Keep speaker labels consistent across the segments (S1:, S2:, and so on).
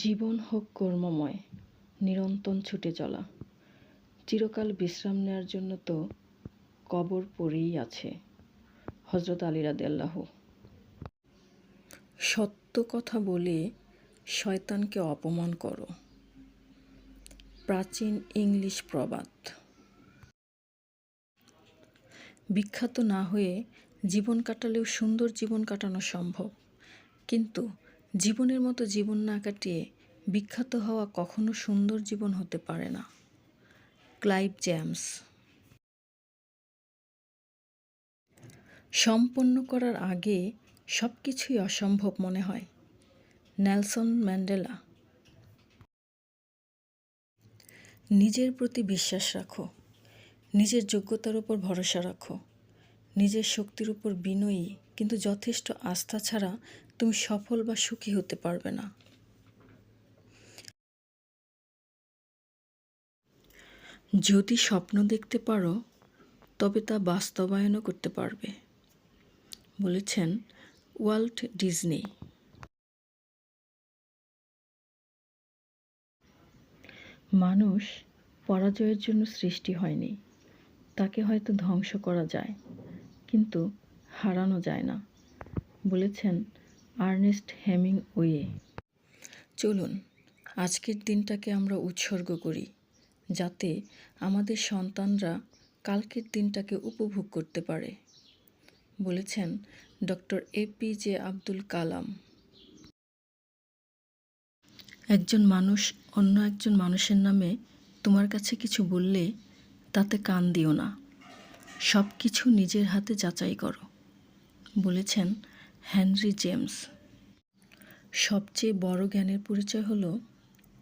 S1: জীবন হোক কর্মময়, নিরন্তর ছুটে চলা। চিরকাল বিশ্রাম নেওয়ার জন্য তো কবর পড়েই আছে হজরত আলী রাদিয়াল্লাহু। সত্য কথা বলে শয়তানকে অপমান করো। প্রাচীন ইংলিশ প্রবাদ। বিখ্যাত না হয়ে জীবন কাটালেও সুন্দর জীবন কাটানো সম্ভব, কিন্তু জীবনের মতো জীবন না কাটিয়ে বিখ্যাত হওয়া কখনো সুন্দর জীবন হতে পারে না। ক্লাইভ জ্যামস সম্পন্ন করার আগে সব কিছুই অসম্ভব মনে হয়। Nelson Mandela. নিজের প্রতি বিশ্বাস রাখো। নিজের যোগ্যতার উপর ভরসা রাখো। নিজের শক্তির উপর বিনয়ী কিন্তু যথেষ্ট আস্থা ছাড়া তুমি সফল বা সুখী হতে পারবে না। যদি স্বপ্ন দেখতে পারো, তবে তা বাস্তবায়নও করতে পারবে, বলেছেন ওয়াল্ট ডিজনি। মানুষ পরাজয়ের জন্য সৃষ্টি হয়নি, তাকে হয়তো ধ্বংস করা যায়, কিন্তু হারানো যায় না, বলেছেন আর্নেস্ট হেমিং ওয়ে চলুন, আজকের দিনটাকে আমরা উৎসর্গ করি, যাতে আমাদের সন্তানরা কালকের দিনটাকে উপভোগ করতে পারে, বলেছেন ডক্টর এপিজে আব্দুল কালাম। একজন মানুষ অন্য একজন মানুষের নামে তোমার কাছে কিছু বললে তাতে কান দিও না সব কিছু নিজের হাতে যাচাই করো, বলেছেন হেনরি জেমস। সবচেয়ে বড় জ্ঞানের পরিচয় হলো,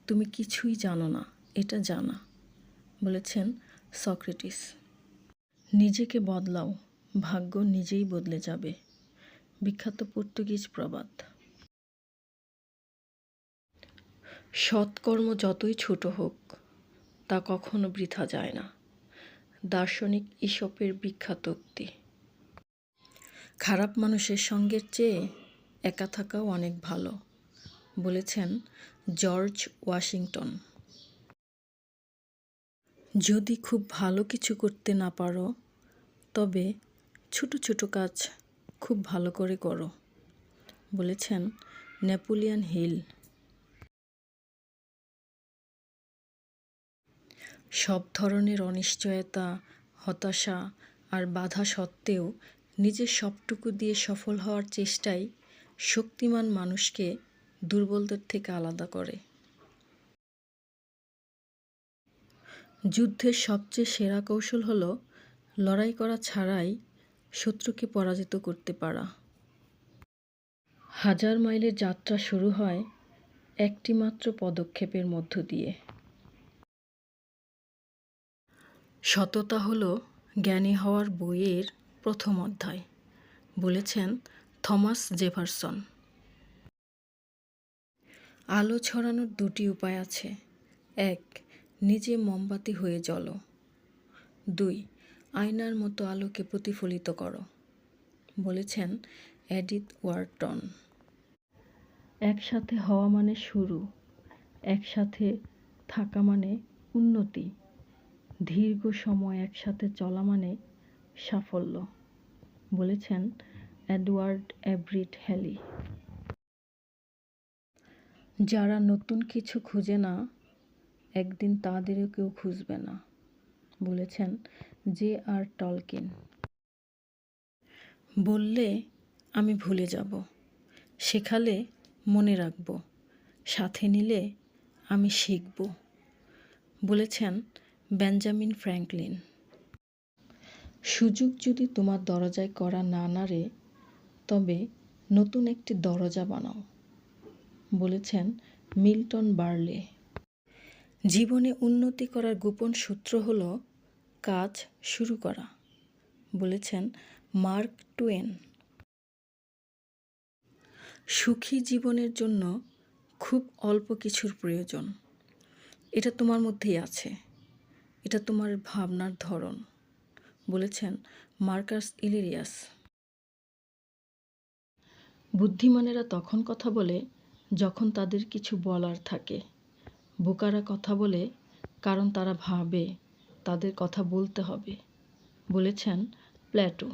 S1: তুমি কিছুই জানো না, এটা জানা বলেছেন সক্রেটিস। নিজেকে বদলাও, ভাগ্য নিজেই বদলে যাবে। বিখ্যাত পর্তুগিজ প্রবাদ। সৎকর্ম যতই ছোট হোক, তা কখনো বৃথা যায় না। দার্শনিক ইসপের বিখ্যাত উক্তি। খারাপ মানুষের সঙ্গের চেয়ে একা থাকাও অনেক ভালো, বলেছেন জর্জ ওয়াশিংটন। যদি খুব ভালো কিছু করতে না পারো, তবে ছোট ছোট কাজ খুব ভালো করে করো, বলেছেন নেপোলিয়ান হিল। সব ধরনের অনিশ্চয়তা, হতাশা আর বাধা সত্ত্বেও নিজের সবটুকু দিয়ে সফল হওয়ার চেষ্টাই শক্তিমান মানুষকে দুর্বলদের থেকে আলাদা করে। যুদ্ধের সবচেয়ে সেরা কৌশল হলো, লড়াই করা ছাড়াই শত্রুকে পরাজিত করতে পারা। হাজার মাইলের যাত্রা শুরু হয় একটি মাত্র পদক্ষেপের মধ্য দিয়ে। সততা হলো জ্ঞানী হওয়ার বইয়ের প্রথম অধ্যায়। বলেছেন থমাস জেফারসন। আলো ছড়ানোর দুটি উপায় আছে। এক, নিজে মোমবাতি হয়ে জ্বলো। দুই, আয়নার মতো আলোকে প্রতিফলিত করো। বলেছেন এডিথ ওয়ার্টন। একসাথে হওয়া মানে শুরু, একসাথে থাকা মানে উন্নতি। দীর্ঘ সময় একসাথে চলা মানে সাফল্য, বলেছেন এডওয়ার্ড এভরিট হ্যালি। যারা নতুন কিছু খুঁজে না, একদিন তাদেরও কেউ খুঁজবে না, বলেছেন জে আর টলকিন। বললে আমি ভুলে যাব, শেখালে মনে রাখব, সাথে নিলে আমি শিখব, বলেছেন বেঞ্জামিন ফ্র্যাঙ্কলিন। সুযোগ যদি তোমার দরজায় করা না নাড়ে, তবে নতুন একটি দরজা বানাও, বলেছেন মিল্টন বার্লে। জীবনে উন্নতি করার গোপন সূত্র হল, কাজ শুরু করা, বলেছেন মার্ক টুয়েন। সুখী জীবনের জন্য খুব অল্প কিছুর প্রয়োজন, এটা তোমার মধ্যেই আছে, এটা তোমার ভাবনার ধরন। বলেছেন মার্কাস ইলিরিয়াস বুদ্ধিমানেরা তখন কথা বলে যখন তাদের কিছু বলার থাকে। বোকারা কথা বলে কারণ তারা ভাবে, তাদের কথা বলতে হবে, বলেছেন প্ল্যাটো।